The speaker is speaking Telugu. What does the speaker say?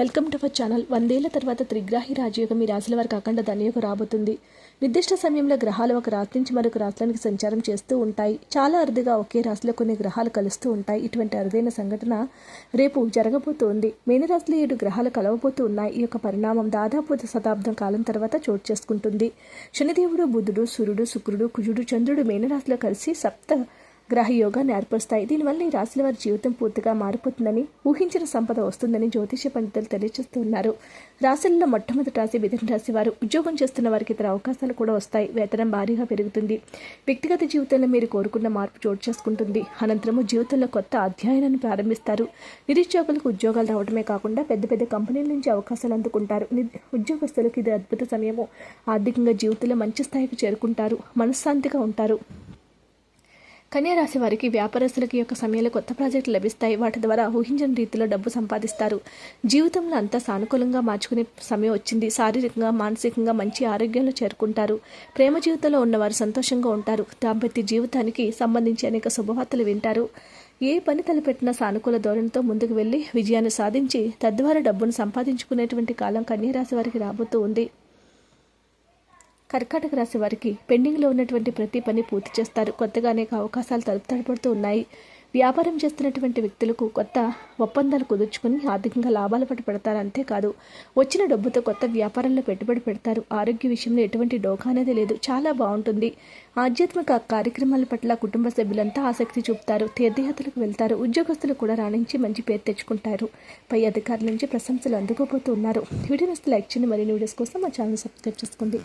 Welcome to our channel. వందేళ్ళ తర్వాత త్రిగ్రాహి రాజయోగం మీ రాశుల వారికి అఖండ ధనయోగం రాబోతుంది. నిర్దిష్ట సమయంలో గ్రహాలు ఒక రాశి నుంచి మరొక రాశులకు సంచారం చేస్తూ ఉంటాయి. చాలా అరుదుగా ఒకే రాశిలో కొన్ని గ్రహాలు కలుస్తూ ఉంటాయి. ఇటువంటి అరుదైన సంఘటన రేపు జరగబోతోంది. మేనరాశిలో ఏడు గ్రహాలు కలవబోతూ ఉన్నాయి. ఈ యొక్క పరిణామం దాదాపు శతాబ్దం కాలం తర్వాత చోటు చేసుకుంటుంది. శనిదేవుడు బుధుడు సూర్యుడు శుక్రుడు కుజుడు చంద్రుడు మేనరాశిలో కలిసి సప్త గ్రహ యోగాన్ని ఏర్పరుస్తాయి. దీనివల్ల ఈ రాశుల వారి జీవితం పూర్తిగా మారిపోతుందని ఊహించిన సంపద వస్తుందని జ్యోతిష పండితులు తెలియజేస్తున్నారు రాశులలో మొట్టమొదటి రాశి మిథున రాశి వారు. ఉద్యోగం చేస్తున్న వారికి ఇతర అవకాశాలు కూడా వస్తాయి. వేతనం భారీగా పెరుగుతుంది. వ్యక్తిగత జీవితంలో మీరు కోరుకున్న మార్పు చోటు చేసుకుంటుంది. అనంతరము జీవితంలో కొత్త అధ్యయనాన్ని ప్రారంభిస్తారు. నిరుద్యోగులకు ఉద్యోగాలు రావడమే కాకుండా పెద్ద పెద్ద కంపెనీల నుంచి అవకాశాలు అందుకుంటారు. ని- ఉద్యోగస్తులకు ఇది అద్భుత సమయము. ఆర్థికంగా జీవితంలో మంచి స్థాయికి చేరుకుంటారు. మనశ్శాంతిగా ఉంటారు. కన్యారాశి వారికి వ్యాపారస్తులకి యొక్క సమయంలో కొత్త ప్రాజెక్టులు లభిస్తాయి. వాటి ద్వారా ఊహించని రీతిలో డబ్బు సంపాదిస్తారు. జీవితంలో అంతా సానుకూలంగా మార్చుకునే సమయం వచ్చింది. శారీరకంగా మానసికంగా మంచి ఆరోగ్యంలో చేరుకుంటారు. ప్రేమ జీవితంలో ఉన్నవారు సంతోషంగా ఉంటారు. దాంపత్య జీవితానికి సంబంధించి అనేక శుభవార్తలు వింటారు. ఏ పని తలపెట్టినా సానుకూల ధోరణితో ముందుకు వెళ్ళి విజయాన్ని సాధించి తద్వారా డబ్బును సంపాదించుకునేటువంటి కాలం కన్యారాశి వారికి రాబోతూ ఉంది. కర్కాటక రాశి వారికి పెండింగ్లో ఉన్నటువంటి ప్రతి పని పూర్తి చేస్తారు. కొత్తగా అనేక అవకాశాలు తలుపు తడపడుతూ ఉన్నాయి. వ్యాపారం చేస్తున్నటువంటి వ్యక్తులకు కొత్త ఒప్పందాలు కుదుర్చుకుని ఆర్థికంగా లాభాల పట్టు పెడతారు. అంతేకాదు వచ్చిన డబ్బుతో కొత్త వ్యాపారంలో పెట్టుబడి పెడతారు. ఆరోగ్య విషయంలో ఎటువంటి డోకా అనేది లేదు. చాలా బాగుంటుంది. ఆధ్యాత్మిక కార్యక్రమాల పట్ల కుటుంబ సభ్యులంతా ఆసక్తి చూపుతారు. తీర్థయాత్రలకు వెళ్తారు. ఉద్యోగస్తులు కూడా రాణించి మంచి పేరు తెచ్చుకుంటారు. పై అధికారుల నుంచి ప్రశంసలు అందుకోబోతున్నారు వీడియో నస్తే లైక్ చేయండి. మరిన్ని వీడియోస్ కోసం మా ఛానల్ సబ్స్క్రైబ్ చేసుకోండి.